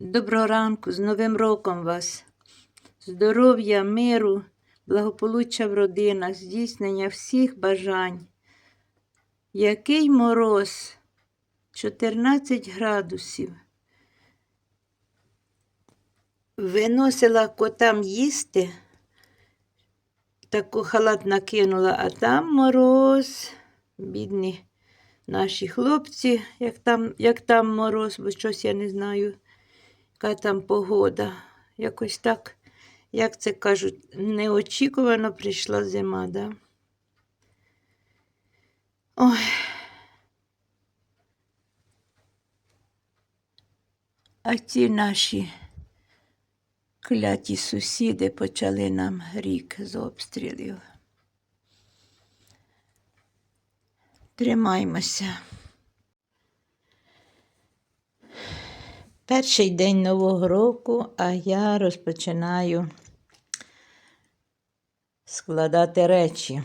Доброго ранку, з Новим роком вас. Здоров'я, миру, благополуччя в родинах, здійснення всіх бажань. Який мороз? 14 градусів. Виносила котам їсти, таку халат накинула, а там мороз, бідні наші хлопці, як там, як там мороз, бо щось я не знаю яка там погода. Якось так, як це кажуть, неочікувано прийшла зима, да? Ой. А ці наші кляті сусіди почали нам рік з обстрілів. Тримаймося. Перший день Нового року, а я розпочинаю складати речі.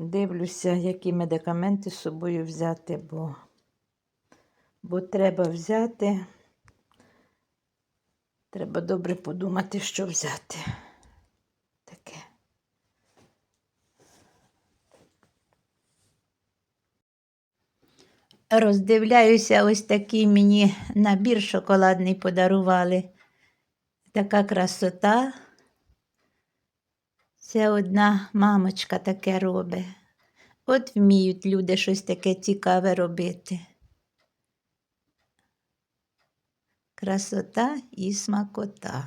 Дивлюся, які медикаменти з собою взяти, бо, бо треба взяти. Треба добре подумати, що взяти. Таке. Роздивляюся, ось такий мені набір шоколадний подарували. Така красота. Це одна мамочка таке робить. От вміють люди щось таке цікаве робити. Красота і смакота.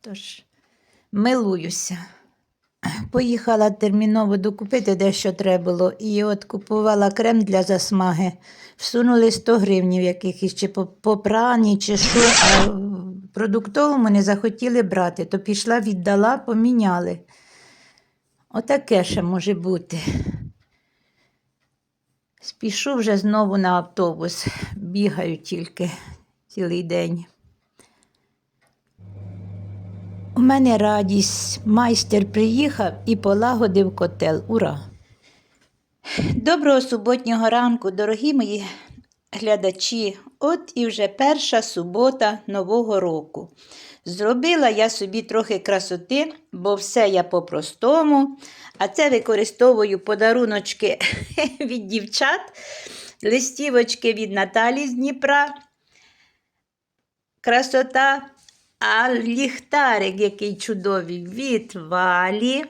Тож, милуюся. Поїхала терміново докупити дещо треба було. І от купувала крем для засмаги. Всунули 100 гривнів якихось, чи по, по прані, чи що, а продуктовому не захотіли брати, то пішла, віддала, поміняли. Отаке ще може бути. Спішу вже знову на автобус, бігаю тільки цілий день. У мене радість. Майстер приїхав і полагодив котел. Ура! Доброго суботнього ранку, дорогі мої глядачі. От і вже перша субота Нового року. Зробила я собі трохи красоти, бо все я по-простому. А це використовую подаруночки від дівчат, листівочки від Наталі з Дніпра. Красота, а ліхтарик, який чудовий від Валі.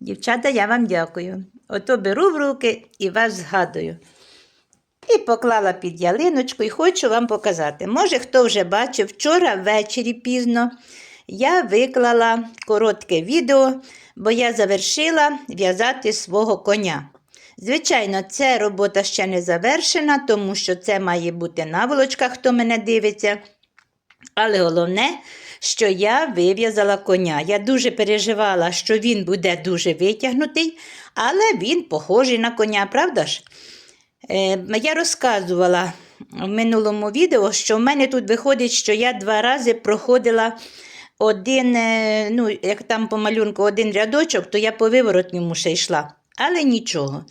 Дівчата, я вам дякую. Ото беру в руки і вас згадую. І поклала під ялиночку і хочу вам показати. Може, хто вже бачив, вчора ввечері пізно я виклала коротке відео, бо я завершила в'язати свого коня. Звичайно, ця робота ще не завершена, тому що це має бути наволочка, хто мене дивиться. Але головне, що я вив'язала коня. Я дуже переживала, що він буде дуже витягнутий, але він похожий на коня, правда ж? Е, Я розказувала в минулому відео, що в мене тут виходить, що я два рази проходила один, е, ну, як там по малюнку, один рядочок, то я по виворотньому ще йшла. Але нічого.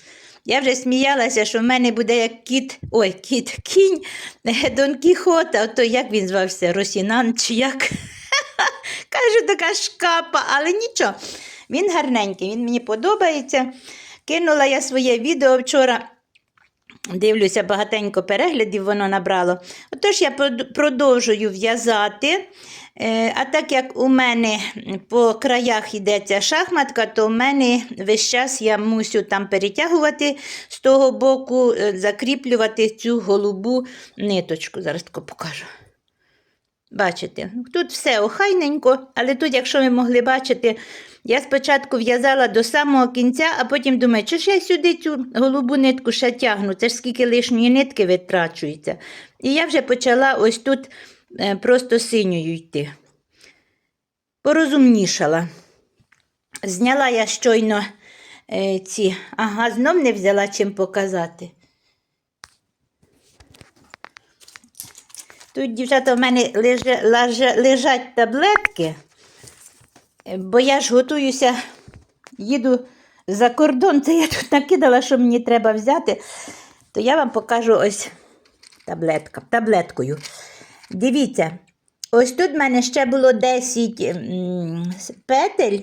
Я вже сміялася, що в мене буде як кіт, ой, кіт, кінь е, Дон Кіхота, то як він звався, Росінан чи як? Кажу, така шкапа, але нічого. Він гарненький, він мені подобається. Кинула я своє відео вчора. Дивлюся, багатенько переглядів воно набрало. Отож, я продовжую в'язати. Е, А так як у мене по краях йдеться шахматка, то в мене весь час я мусю там перетягувати з того боку, е, закріплювати цю голубу ниточку. Зараз тако покажу. Бачите, тут все охайненько, але тут, якщо ви могли бачити, я спочатку в'язала до самого кінця, а потім думаю, чи ж я сюди цю голубу нитку ще тягну, це ж скільки лишньої нитки витрачується. І я вже почала ось тут е, просто синьою йти. Порозумнішала. Зняла я щойно е, ці, ага, знов не взяла чим показати. Тут, дівчата, в мене лежа, лежа- лежать таблетки, е, бо я ж готуюся, їду за кордон. Це я тут накидала, що мені треба взяти. То я вам покажу ось таблетка, таблеткою. Дивіться, ось тут в мене ще було 10 петель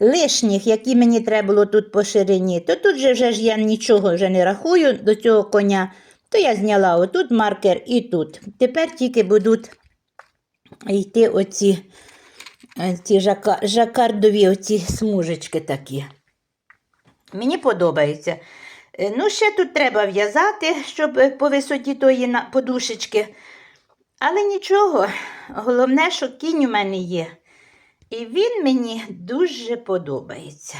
лишніх, які мені треба було тут по ширині. То тут же вже ж я нічого вже не рахую до цього коня. То я зняла отут маркер і тут. Тепер тільки будуть йти оці е, ці жака, жакардові оці смужечки такі. Мені подобається. Е, Ну, ще тут треба в'язати, щоб по висоті тої подушечки. Але нічого, головне, що кінь у мене є. І він мені дуже подобається.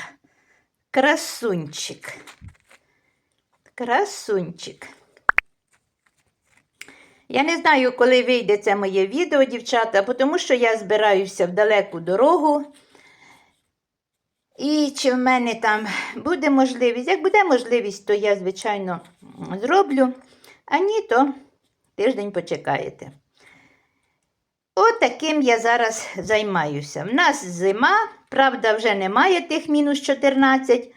Красунчик. Красунчик. Я не знаю, коли вийде це моє відео, дівчата, тому що я збираюся в далеку дорогу. І чи в мене там буде можливість? Як буде можливість, то я, звичайно, зроблю. А ні, то тиждень почекаєте. От таким я зараз займаюся. В нас зима, правда, вже немає тих мінус 14,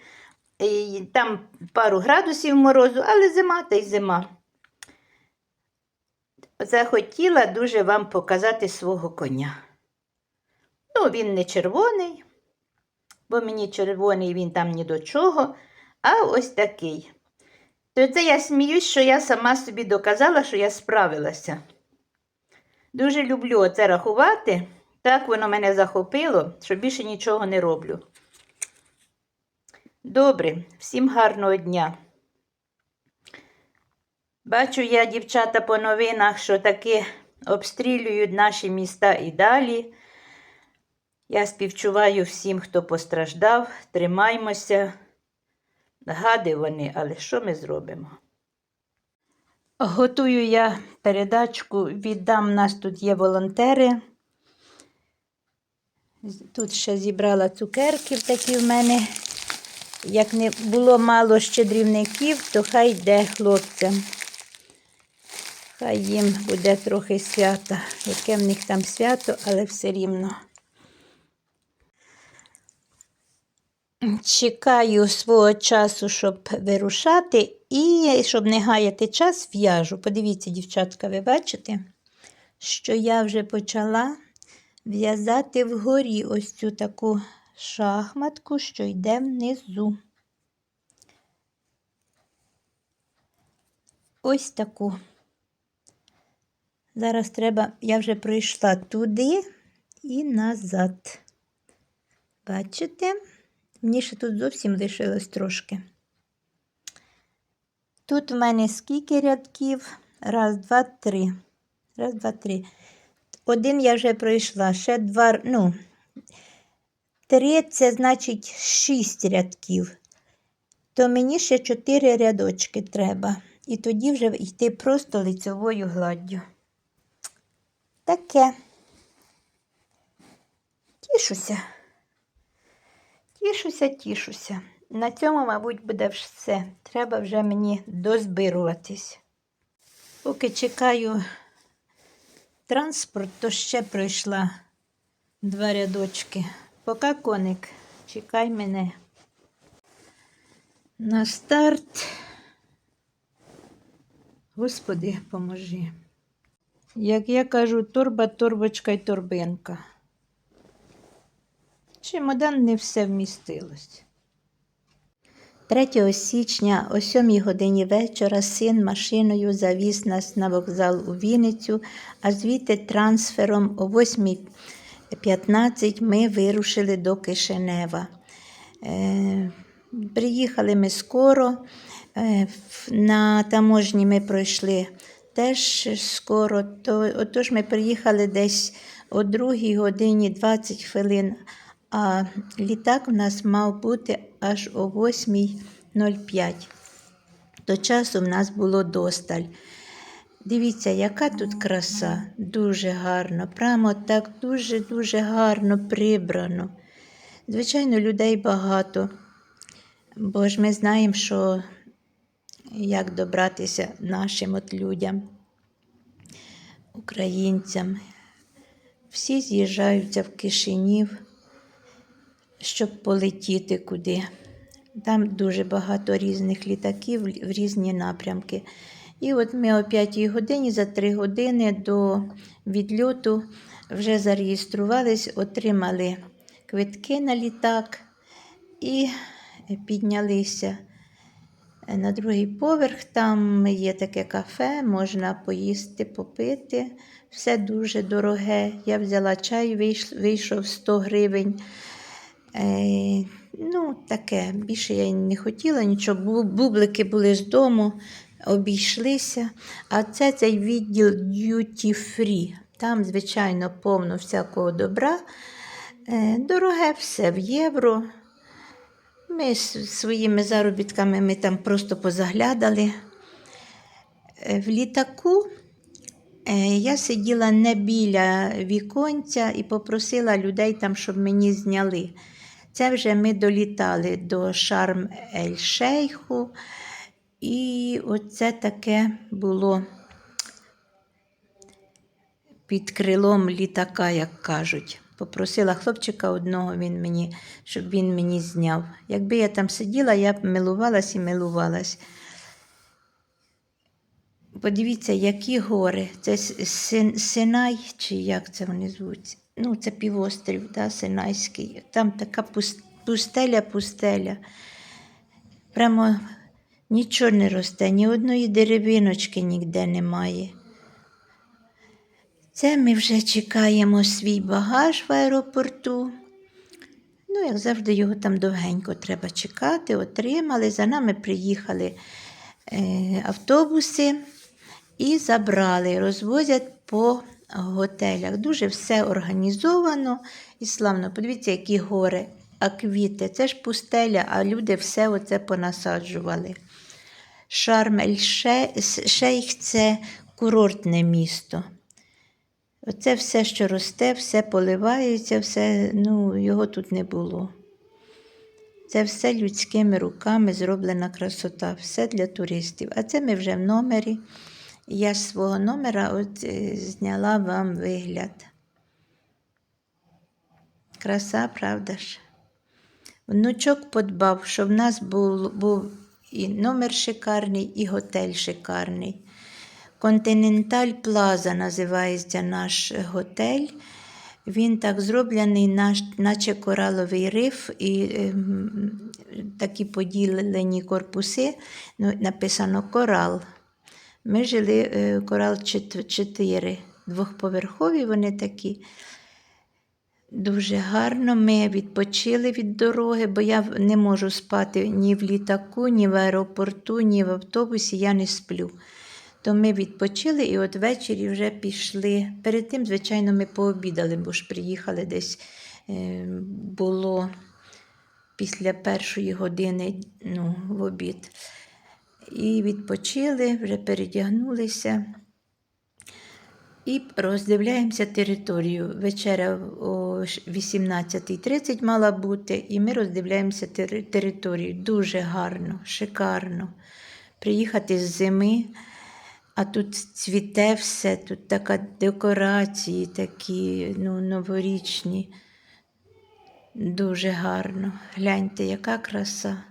і там пару градусів морозу, але зима та й зима. Захотіла дуже вам показати свого коня. Ну, він не червоний, бо мені червоний він там ні до чого, а ось такий. То це я сміюсь, що я сама собі доказала, що я справилася. Дуже люблю оце рахувати. Так воно мене захопило, що більше нічого не роблю. Добре, всім гарного дня. Бачу я, дівчата, по новинах, що таки обстрілюють наші міста і далі. Я співчуваю всім, хто постраждав. Тримаймося. Гади вони, але що ми зробимо? Готую я передачку, віддам. Нас тут є волонтери. Тут ще зібрала цукерків такі в мене. Як не було мало щедрівників, то хай йде хлопцям. Хай їм буде трохи свята. Яке в них там свято, але все рівно. Чекаю свого часу, щоб вирушати, і щоб не гаяти час, в'яжу. Подивіться, дівчатка, ви бачите, що я вже почала в'язати вгорі ось цю таку шахматку, що йде внизу. Ось таку. Зараз треба, я вже пройшла туди і назад. Бачите? Мені ще тут зовсім лишилось трошки. Тут в мене скільки рядків? Раз, два, три. Раз, два, три. Один я вже пройшла, ще два, ну, три це значить шість рядків. То мені ще чотири рядочки треба. І тоді вже йти просто лицьовою гладдю. Таке. Тішуся. Тішуся, тішуся. На цьому, мабуть, буде все. Треба вже мені дозбируватись. Поки чекаю транспорт, то ще пройшла два рядочки. Поки коник, чекай мене. На старт. Господи, поможи. Як я кажу, торба, торбочка й торбинка. Чемодан не все вмістилось. 3 січня о 7 годині вечора син машиною завіз нас на вокзал у Вінницю, а звідти трансфером о 8.15 ми вирушили до Кишинева. Е, приїхали ми скоро, е, на таможні ми пройшли теж скоро, то, отож ми приїхали десь о 2 годині 20 хвилин, а літак в нас мав бути аж о 8.05. До часу в нас було досталь. Дивіться, яка тут краса, дуже гарно, прямо так дуже-дуже гарно прибрано. Звичайно, людей багато, бо ж ми знаємо, що як добратися нашим от людям. українцям. Всі з'їжджаються в Кишинів, щоб полетіти куди. Там дуже багато різних літаків в різні напрямки. І от ми о 5 годині за 3 години до відльоту вже зареєструвались, отримали квитки на літак і піднялися на другий поверх. Там є таке кафе, можна поїсти, попити. Все дуже дороге. Я взяла чай, вийш- вийшов 100 гривень. Е, ну, таке, більше я не хотіла нічого. Бублики були з дому, обійшлися. А це цей відділ Duty Free. Там, звичайно, повно всякого добра. Е, дороге все в євро. Ми з своїми заробітками ми там просто позаглядали. Е, В літаку е, я сиділа не біля віконця і попросила людей там, щоб мені зняли. Це вже ми долітали до Шарм-ель-Шейху. І оце таке було під крилом літака, як кажуть. Попросила хлопчика одного, він мені, щоб він мені зняв. Якби я там сиділа, я б милувалась і милувалась. Подивіться, які гори. Це Син- Синай, чи як це вони звуться? Ну, це півострів, да, Синайський. Там така пустеля, пустеля. Прямо нічого не росте, ні одної деревиночки ніде немає. Це ми вже чекаємо свій багаж в аеропорту. Ну, як завжди, його там довгенько треба чекати. Отримали. За нами приїхали е, автобуси і забрали, розвозять по готелях. Дуже все організовано і славно. Подивіться, які гори, а квіти. Це ж пустеля, а люди все оце понасаджували. Шарм-ель-Шейх це курортне місто. Оце все, що росте, все поливається, все, ну, його тут не було. Це все людськими руками зроблена красота, все для туристів. А це ми вже в номері. Я з свого номера от, е, зняла вам вигляд. Краса, правда ж? Внучок подбав, щоб в нас був, був і номер шикарний, і готель шикарний. Континенталь Плаза називається наш готель. Він так зроблений, наче кораловий риф, і ем, такі поділені корпуси. Ну, написано корал. Ми жили е, корал 4, двохповерхові вони такі. Дуже гарно. Ми відпочили від дороги, бо я не можу спати ні в літаку, ні в аеропорту, ні в автобусі. Я не сплю. То ми відпочили і от ввечері вже пішли. Перед тим, звичайно, ми пообідали, бо ж приїхали десь е, було після першої години ну, в обід. І відпочили, вже передягнулися. І роздивляємося територію. Вечеря о 18.30 мала бути, і ми роздивляємося територію. Дуже гарно, шикарно. Приїхати з зими, а тут цвіте все, тут така декорації такі ну, новорічні. Дуже гарно. Гляньте, яка краса.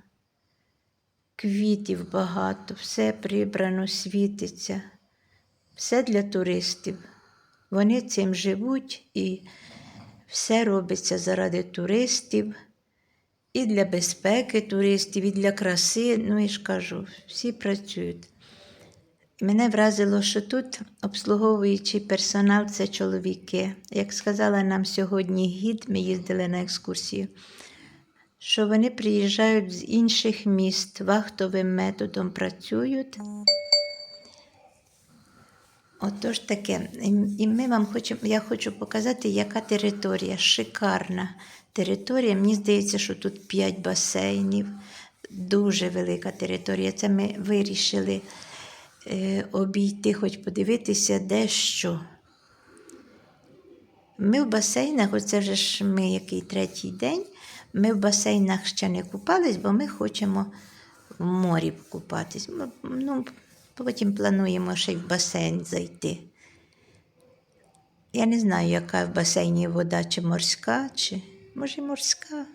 Квітів багато, все прибрано, світиться. Все для туристів. Вони цим живуть і все робиться заради туристів, і для безпеки туристів, і для краси. Ну і ж кажу, всі працюють. Мене вразило, що тут обслуговуючий персонал це чоловіки. Як сказала нам сьогодні гід, ми їздили на екскурсію, що вони приїжджають з інших міст, вахтовим методом працюють. Отож таке. І- ми вам хочемо, я хочу показати, яка територія шикарна територія. Мені здається, що тут 5 басейнів. Дуже велика територія. Це ми вирішили обійти, хоч подивитися, де що. Ми в басейнах, оце вже ж ми який третій день. Ми в басейнах ще не купались, бо ми хочемо в морі купатись. Ну, потім плануємо ще й в басейн зайти. Я не знаю, яка в басейні вода, чи морська, чи може морська.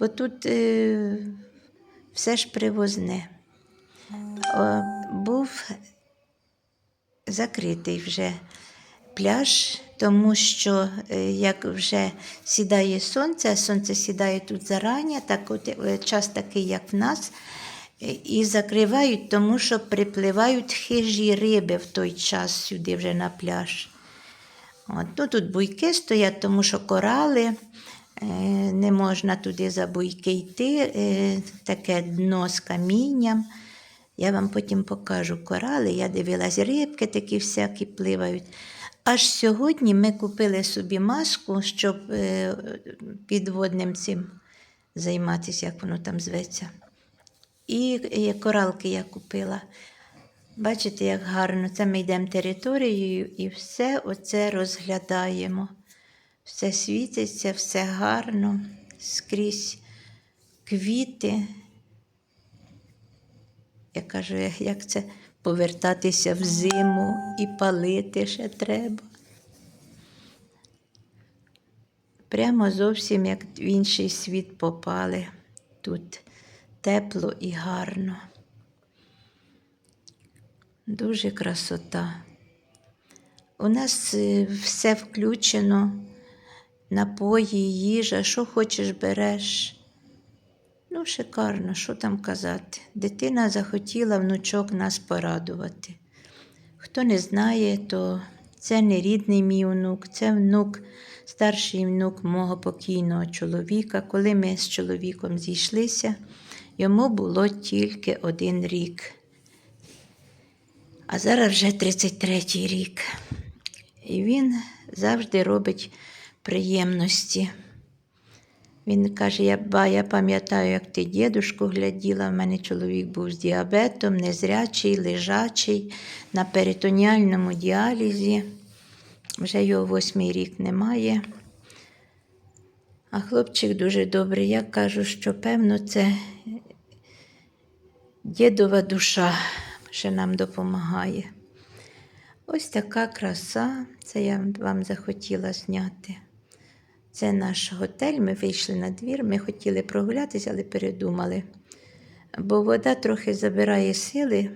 Бо тут е, все ж привозне. О, був закритий вже пляж, тому що е, як вже сідає сонце, а сонце сідає тут зарані, так от е, час такий, як в нас, е, і закривають, тому що припливають хижі риби в той час сюди вже на пляж. От, ну, тут буйки стоять, тому що корали, не можна туди за буйки йти, таке дно з камінням. Я вам потім покажу корали. Я дивилась, рибки такі всякі пливають. Аж сьогодні ми купили собі маску, щоб е, підводним цим займатися, як воно там зветься. І коралки я купила. Бачите, як гарно. Це ми йдемо територією і все оце розглядаємо. Все світиться, все гарно, скрізь квіти. Я кажу, як це повертатися в зиму і палити ще треба. Прямо зовсім як в інший світ попали. Тут тепло і гарно. Дуже красота. У нас е, все включено, напої, їжа, що хочеш береш. Ну, шикарно, що там казати. Дитина захотіла внучок нас порадувати. Хто не знає, то це не рідний мій внук, це внук, старший внук мого покійного чоловіка. Коли ми з чоловіком зійшлися, йому було тільки один рік. А зараз вже 33-й рік. І він завжди робить приємності. Він каже: я, ба, я пам'ятаю, як ти дідушку гляділа. В мене чоловік був з діабетом, незрячий, лежачий, на перитоніальному діалізі. Вже його восьмий рік немає. А хлопчик дуже добрий. Я кажу, що певно, це дідова душа ще нам допомагає. Ось така краса, це я вам захотіла зняти. Це наш готель. Ми вийшли на двір. Ми хотіли прогулятися, але передумали. Бо вода трохи забирає сили,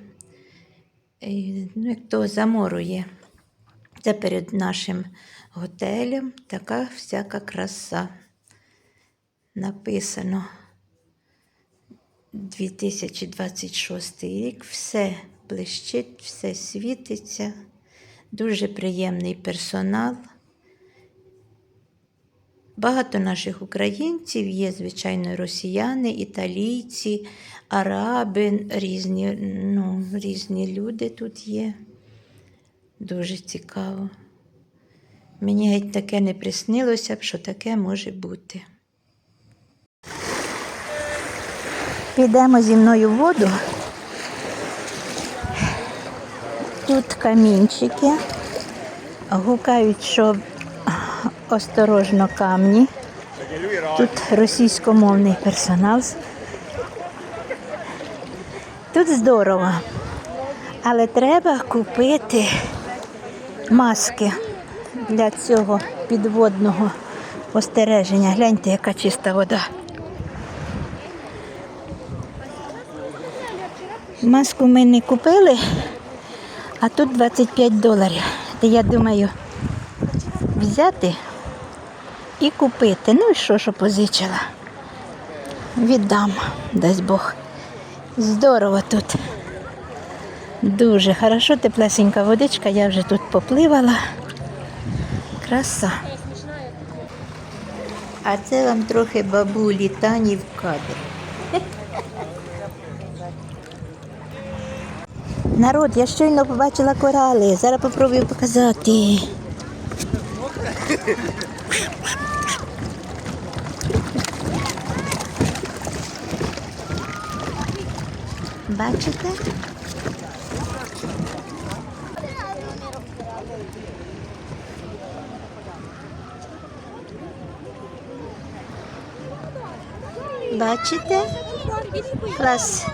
ну, як то заморує. Це перед нашим готелем така всяка краса. Написано 2026 рік. Все блищить, все світиться. Дуже приємний персонал. Багато наших українців є, звичайно, росіяни, італійці, араби, різні, ну, різні люди тут є. Дуже цікаво. Мені геть таке не приснилося б, що таке може бути. Підемо зі мною в воду. Тут камінчики. Гукають, що осторожно камні. Тут російськомовний персонал. Тут здорово. Але треба купити маски для цього підводного спостереження. Гляньте, яка чиста вода. Маску ми не купили, а тут 25 доларів. Я думаю, взяти і купити. Ну і що, що позичила? Віддам, дасть Бог. Здорово тут. Дуже хорошо, теплесенька водичка, я вже тут попливала. Краса. А це вам трохи бабулі Тані в кадр. Народ, я щойно побачила корали. Зараз попробую показати. бачите? Бачите? Клас.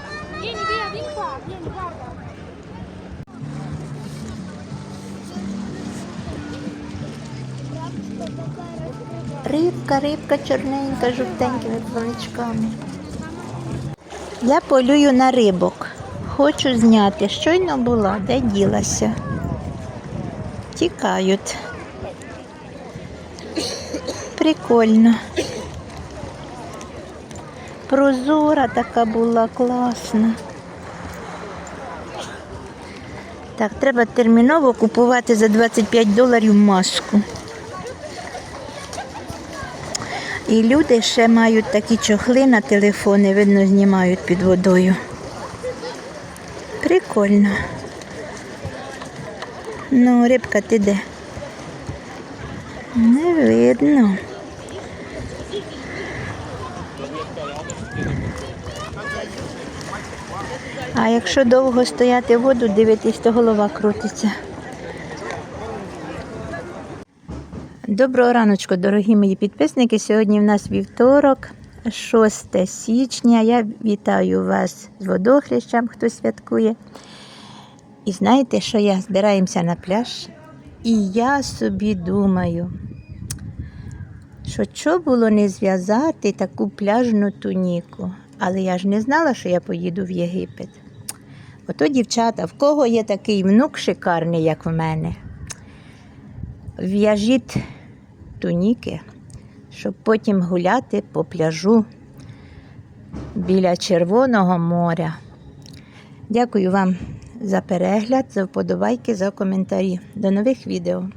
Рибка, рибка, черненька, жовтенькими плавничками. Я полюю на рибок. Хочу зняти. Щойно була, де ділася. Тікають. Прикольно. Прозора така була класна. Так, треба терміново купувати за 25 доларів маску. І люди ще мають такі чохли на телефони, видно, знімають під водою. Прикольно. Ну, рибка, ти де? Не видно. А якщо довго стояти воду, дивитись, то голова крутиться. Доброго раночку, дорогі мої підписники. Сьогодні в нас вівторок, 6 січня. Я вітаю вас з водохрещем, хто святкує. І знаєте, що я збираємося на пляж, і я собі думаю, що що було не зв'язати таку пляжну туніку. Але я ж не знала, що я поїду в Єгипет. Ото дівчата, в кого є такий внук шикарний, як в мене, в'яжіть туніки, щоб потім гуляти по пляжу біля Червоного моря. Дякую вам за перегляд, за вподобайки, за коментарі. До нових відео.